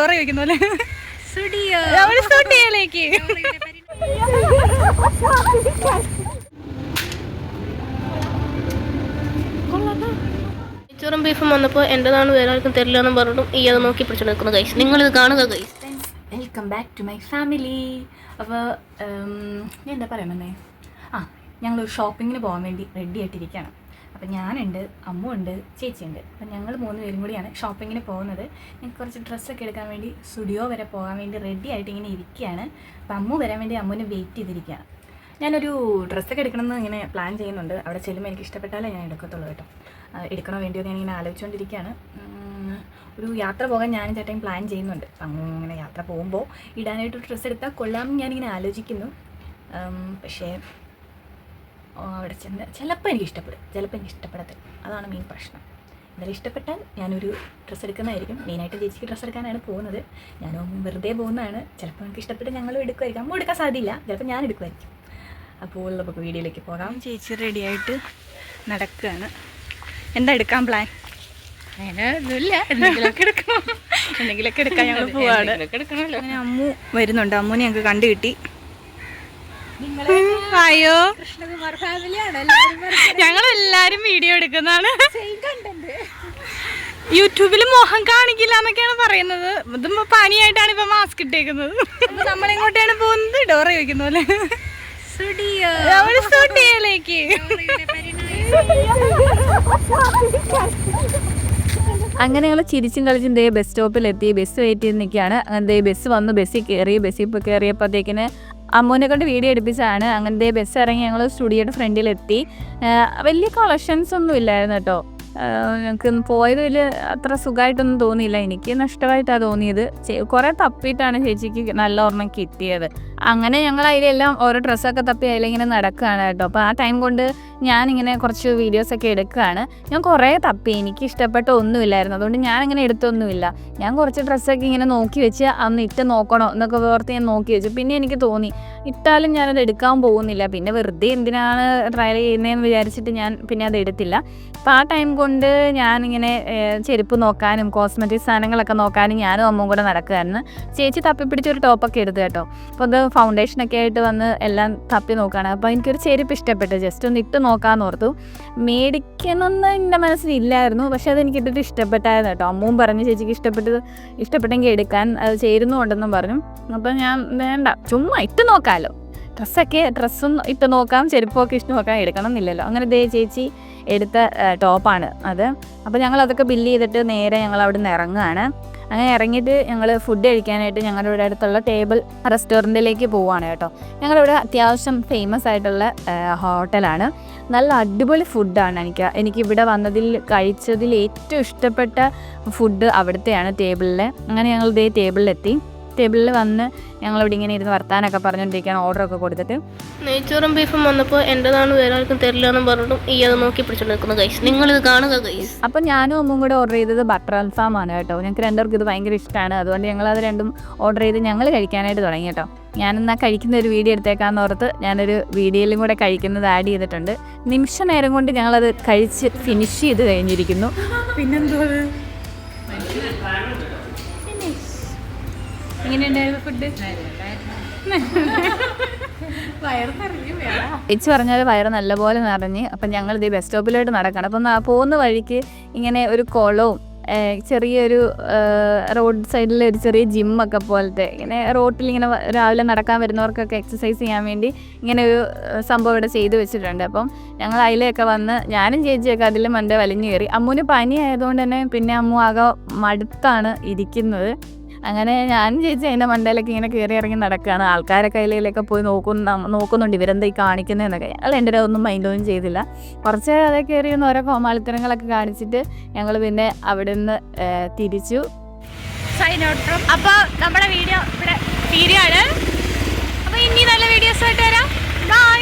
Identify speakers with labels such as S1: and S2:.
S1: Dora ചോദിക്കുന്ന പോലെ. സ്റ്റുഡിയോയിലേക്ക്
S2: ബീഫും വന്നപ്പോൾ എന്റെതാണ് വേറെ ആർക്കും തരില്ല എന്ന് പറഞ്ഞിട്ടും ഈ അത് നോക്കി പിടിച്ചു നിൽക്കുന്നു ഗൈസ് ഇത് കാണുക guys
S1: welcome back to my family അപ്പോൾ ഞാൻ എന്താ പറയണേ ആ ഞങ്ങൾ ഷോപ്പിങ്ങിന് പോകാൻ വേണ്ടി റെഡി ആയിട്ടിരിക്കുകയാണ്. അപ്പം ഞാനുണ്ട് അമ്മ ഉണ്ട് ചേച്ചിയുണ്ട്. അപ്പം ഞങ്ങൾ മൂന്ന് പേരും കൂടിയാണ് ഷോപ്പിങ്ങിന് പോകുന്നത്. ഞങ്ങൾക്ക് കുറച്ച് ഡ്രസ്സൊക്കെ എടുക്കാൻ വേണ്ടി സ്റ്റുഡിയോ വരെ പോകാൻ വേണ്ടി റെഡി ആയിട്ട് ഇങ്ങനെ ഇരിക്കുകയാണ് അപ്പം അമ്മു വരാൻ വേണ്ടി അമ്മുവിനെ വെയിറ്റ് ചെയ്തിരിക്കുകയാണ് ഞാനൊരു ഡ്രസ്സൊക്കെ എടുക്കണമെന്ന് ഇങ്ങനെ പ്ലാൻ ചെയ്യുന്നുണ്ട്. അവിടെ ചെല്ലുമ്പോൾ എനിക്ക് ഇഷ്ടപ്പെട്ടാലേ ഞാൻ എടുക്കത്തുള്ളൂ കേട്ടോ. എടുക്കണോ വേണ്ടിയോ ഞാൻ ഇങ്ങനെ ആലോചിച്ചുകൊണ്ടിരിക്കുകയാണ് ഒരു യാത്ര പോകാൻ ഞാനും ചേട്ടൻ പ്ലാൻ ചെയ്യുന്നുണ്ട്. അങ്ങനെ യാത്ര പോകുമ്പോൾ ഇടാനായിട്ട് ഡ്രസ്സ് എടുത്താൽ കൊള്ളാമെന്ന് ഞാനിങ്ങനെ ആലോചിക്കുന്നു. പക്ഷേ അവിടെ ചെന്ന് ചിലപ്പോൾ എനിക്ക് ഇഷ്ടപ്പെടും ചിലപ്പോൾ എനിക്ക് ഇഷ്ടപ്പെടത്തില്ല അതാണ് മെയിൻ പ്രശ്നം. എന്തായാലും ഇഷ്ടപ്പെട്ടാൽ ഞാനൊരു ഡ്രസ്സ് എടുക്കുന്നതായിരിക്കും. മെയിനായിട്ട് ചേച്ചിക്ക് ഡ്രസ്സ് എടുക്കാനാണ് പോകുന്നത്. ഞാനും വെറുതെ പോകുന്നതാണ്. ചിലപ്പോൾ എനിക്ക് ഇഷ്ടപ്പെട്ട് ഞങ്ങളും എടുക്കുമായിരിക്കും. അമ്മ എടുക്കാൻ സാധ്യമില്ല ചിലപ്പോൾ ഞാൻ എടുക്കുമായിരിക്കും. അപ്പോൾ നമുക്ക് വീഡിയോയിലേക്ക് പോകാം. ചേച്ചി റെഡിയായിട്ട് നടക്കുകയാണ്. എന്താ എടുക്കാൻ പ്ലാൻ
S2: അങ്ങനെ ഒന്നുമില്ല. എന്തെങ്കിലുമൊക്കെ എടുക്കണം.
S1: എന്തെങ്കിലുമൊക്കെ എടുക്കാൻ ഞങ്ങൾ പോവാണ്. അമ്മു വരുന്നുണ്ട്. അമ്മുനെ ഞങ്ങൾക്ക് കണ്ടു കിട്ടി അയ്യോ
S2: കൃഷ്ണകുമാർ ഫാമിലിയാണ്
S1: ഞങ്ങൾ എല്ലാരും വീഡിയോ എടുക്കുന്നതാണ്. യൂട്യൂബിൽ മോഹം കാണിക്കില്ല എന്നൊക്കെയാണ് പറയുന്നത്. ഇതിപ്പോ പനിയായിട്ടാണ് ഇപ്പൊ മാസ്ക് ഇട്ടേക്കുന്നത്. നമ്മളെങ്ങോട്ടാണ് പോകുന്നത്. ഡോർ ചോദിക്കുന്ന പോലെ.
S2: സ്റ്റുഡിയോ
S1: നമ്മൾ സ്റ്റുഡിയോയിലേക്ക് അങ്ങനെ ഞങ്ങൾ ചിരിച്ചും കളിച്ചും ദേ ബസ് സ്റ്റോപ്പിലെത്തി ബസ് വെയിറ്റ് ചെയ്ത് നിൽക്കുകയാണ് അങ്ങനെ ദേ ബസ് വന്നു. ബസ്സിൽ കയറി ബസ്സിൽ ഇപ്പോൾ കയറിയപ്പോഴത്തേക്കിന് അമ്മൂനെ കൊണ്ട് വീഡിയോ എടുപ്പിച്ചാണ് അങ്ങനത്തെ ബസ് ഇറങ്ങി ഞങ്ങൾ സ്റ്റുഡിയോയുടെ ഫ്രണ്ടിലെത്തി വലിയ കളക്ഷൻസ് ഒന്നും ഇല്ലായിരുന്നു കേട്ടോ. ഞങ്ങൾക്ക് വലിയ അത്ര സുഖമായിട്ടൊന്നും തോന്നിയില്ല. എനിക്ക് നഷ്ടമായിട്ടാണ് തോന്നിയത്. കുറേ തപ്പിയിട്ടാണ് ചേച്ചിക്ക് നല്ല ഓർമ്മ കിട്ടിയത്. അങ്ങനെ ഞങ്ങൾ അതിലെല്ലാം ഓരോ ഡ്രസ്സൊക്കെ തപ്പി അതിലിങ്ങനെ നടക്കുകയാണ് കേട്ടോ. അപ്പോൾ ആ ടൈം കൊണ്ട് ഞാനിങ്ങനെ കുറച്ച് വീഡിയോസൊക്കെ എടുക്കുകയാണ് ഞാൻ കുറേ തപ്പി. എനിക്ക് ഇഷ്ടപ്പെട്ട ഒന്നുമില്ലായിരുന്നു. അതുകൊണ്ട് ഞാനിങ്ങനെ എടുത്തൊന്നുമില്ല. ഞാൻ കുറച്ച് ഡ്രസ്സൊക്കെ ഇങ്ങനെ നോക്കി വെച്ച് അന്ന് ഇട്ട് നോക്കണോ എന്നൊക്കെ ഓർത്ത് ഞാൻ നോക്കി വെച്ചു. പിന്നെ എനിക്ക് തോന്നി ഇട്ടാലും ഞാനത് എടുക്കാൻ പോകുന്നില്ല. പിന്നെ വെറുതെ എന്തിനാണ് ട്രയൽ ചെയ്യുന്നതെന്ന് വിചാരിച്ചിട്ട് ഞാൻ പിന്നെ അത് എടുത്തില്ല. അപ്പോൾ ആ ടൈം കൊണ്ട് ഞാനിങ്ങനെ ഏഹ്, ചെരുപ്പ് നോക്കാനും കോസ്മെറ്റിക് സാധനങ്ങളൊക്കെ നോക്കാനും ഞാനും അമ്മയും കൂടെ നടക്കുകയായിരുന്നു. ചേച്ചി തപ്പി തപ്പിപ്പിടിച്ചൊരു ടോപ്പൊക്കെ എടുത്തു കേട്ടോ. അപ്പോൾ അത് ഫൗണ്ടേഷനൊക്കെ ആയിട്ട് വന്ന് എല്ലാം തപ്പി നോക്കുകയാണ്. അപ്പോൾ എനിക്കൊരു ചെരുപ്പ് ഇഷ്ടപ്പെട്ടു. ജസ്റ്റ് ഒന്ന് ഇട്ട് നോക്കാമെന്ന് ഓർത്തു. മേടിക്കണമെന്ന് എന്റെ മനസ്സിലില്ലായിരുന്നു. പക്ഷേ അത് എനിക്ക് ഇട്ടിട്ട് ഇഷ്ടപ്പെട്ടായിരുന്നു കേട്ടോ. അമ്മവും പറഞ്ഞു ചേച്ചിക്ക് ഇഷ്ടപ്പെട്ടത് ഇഷ്ടപ്പെട്ടെങ്കിൽ എടുക്കാൻ അത് ചേരുന്നുണ്ടെന്നും പറഞ്ഞു. അപ്പോൾ ഞാൻ വേണ്ട. ചുമ്മാ ഇട്ട് നോക്കാമല്ലോ ഡ്രസ്സൊക്കെ ഡ്രസ്സും ഇട്ട് നോക്കാം ചെരുപ്പൊക്കെ ഇഷ്ടം നോക്കാം എടുക്കണം എന്നില്ലല്ലോ അങ്ങനെ ദേ ചേച്ചി എടുത്ത ടോപ്പാണ് അത്. അപ്പോൾ ഞങ്ങൾ അതൊക്കെ ബില്ല് ചെയ്തിട്ട് നേരെ ഞങ്ങൾ അവിടെ നിന്ന് ഇറങ്ങുകയാണ് അങ്ങനെ ഇറങ്ങിയിട്ട് ഞങ്ങൾ ഫുഡ് കഴിക്കാനായിട്ട് ഞങ്ങളുടെ ഇവിടെ അടുത്തുള്ള ടേബിൾ റെസ്റ്റോറന്റിലേക്ക് പോവുകയാണ് കേട്ടോ. ഞങ്ങളുടെ ഇവിടെ അത്യാവശ്യം ഫേമസ് ആയിട്ടുള്ള ഹോട്ടലാണ് നല്ല അടിപൊളി ഫുഡാണ് എനിക്ക് എനിക്ക്. ഇവിടെ വന്നതിൽ കഴിച്ചതിൽ ഏറ്റവും ഇഷ്ടപ്പെട്ട ഫുഡ് അവിടുത്തെയാണ് ടേബിളിൽ അങ്ങനെ ഞങ്ങൾ ഇതേ ടേബിളിലെത്തി ടേബിളിൽ വന്ന് ഞങ്ങളിവിടെ ഇങ്ങനെ ഇരുന്ന് വർത്താനൊക്കെ പറഞ്ഞുകൊണ്ടിരിക്കുകയാണ് ഓർഡറൊക്കെ കൊടുത്തിട്ട്.
S2: നെയ്ച്ചോറും ബീഫും വന്നപ്പോൾ എന്റെതാണ് വേറെ ആർക്കും തരില്ല എന്ന് പറഞ്ഞിട്ടും ഈ അത് നോക്കി പിടിച്ചു നിൽക്കുന്ന ഗൈസ് നിങ്ങളിത് കാണുക ഗൈസ്
S1: അപ്പം ഞാനും അമ്മും കൂടെ ഓർഡർ ചെയ്തത് ബട്ടർ അൽഫാം ആണ് കേട്ടോ. ഞങ്ങൾക്ക് രണ്ടുപേർക്കും ഇത് ഭയങ്കര ഇഷ്ടമാണ് അതുകൊണ്ട് ഞങ്ങൾ അത് രണ്ടും ഓർഡർ ചെയ്ത് ഞങ്ങൾ കഴിക്കാനായിട്ട് തുടങ്ങി കേട്ടോ. ഞാനെന്നാ കഴിക്കുന്ന ഒരു വീഡിയോ എടുത്തേക്കാന്ന് ഓർത്ത് ഞാനൊരു വീഡിയോയിലും കൂടെ കഴിക്കുന്നത് ആഡ് ചെയ്തിട്ടുണ്ട്. നിമിഷ നേരം കൊണ്ട് ഞങ്ങളത് കഴിച്ച് ഫിനിഷ് ചെയ്ത് കഴിഞ്ഞിരിക്കുന്നു. പിന്നെന്തോ ചേച്ചി പറഞ്ഞാൽ വയറ് നല്ലപോലെ നിറഞ്ഞ് അപ്പം ഞങ്ങൾ ഇത് ബസ് സ്റ്റോപ്പിലോട്ട് നടക്കണം. അപ്പം പോകുന്ന വഴിക്ക് ഇങ്ങനെ ഒരു കുളവും ചെറിയൊരു റോഡ് സൈഡിൽ ഒരു ചെറിയ ജിമ്മൊക്കെ പോലത്തെ ഇങ്ങനെ റോട്ടിൽ ഇങ്ങനെ രാവിലെ നടക്കാൻ വരുന്നവർക്കൊക്കെ എക്സസൈസ് ചെയ്യാൻ വേണ്ടി ഇങ്ങനെ ഒരു സംഭവം ഇവിടെ ചെയ്തു വെച്ചിട്ടുണ്ട്. അപ്പം ഞങ്ങൾ അതിലൊക്കെ വന്ന് ഞാനും ചേച്ചിയൊക്കെ അതിൽ മണ്ടേ വലിഞ്ഞു കയറി. അമ്മുവിന് പനി ആയതുകൊണ്ട് തന്നെ പിന്നെ അമ്മു ആകെ മടുത്താണ് ഇരിക്കുന്നത്. അങ്ങനെ ഞാൻ ചേച്ചി അതിന്റെ മണ്ടയിലൊക്കെ ഇങ്ങനെ കയറി ഇറങ്ങി നടക്കുകയാണ് ആൾക്കാരെ കയ്യിലൊക്കെ പോയി നോക്കുന്ന നോക്കുന്നുണ്ട്. ഇവരെന്താ ഈ കാണിക്കുന്നതെന്നൊക്കെ ഞങ്ങൾ എന്റെ ഒന്നും മൈൻഡൊന്നും ചെയ്തില്ല. കുറച്ച് അതൊക്കെ കയറി ഓരോ കോമാളിത്തരങ്ങളൊക്കെ കാണിച്ചിട്ട് ഞങ്ങൾ പിന്നെ അവിടെ നിന്ന് തിരിച്ചു. അപ്പോൾ നമ്മുടെ വീഡിയോ ഇവിടെ തീരുകയാണ് അപ്പോൾ ഇനി നല്ല വീഡിയോസ് ആയിട്ട് വരാം. ബൈ